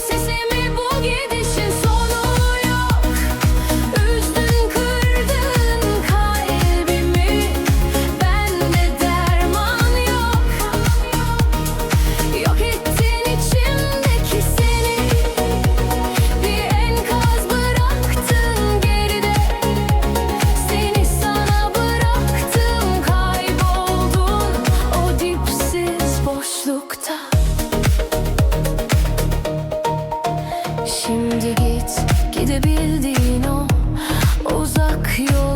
se semelhante. Gidebildiğin o uzak yol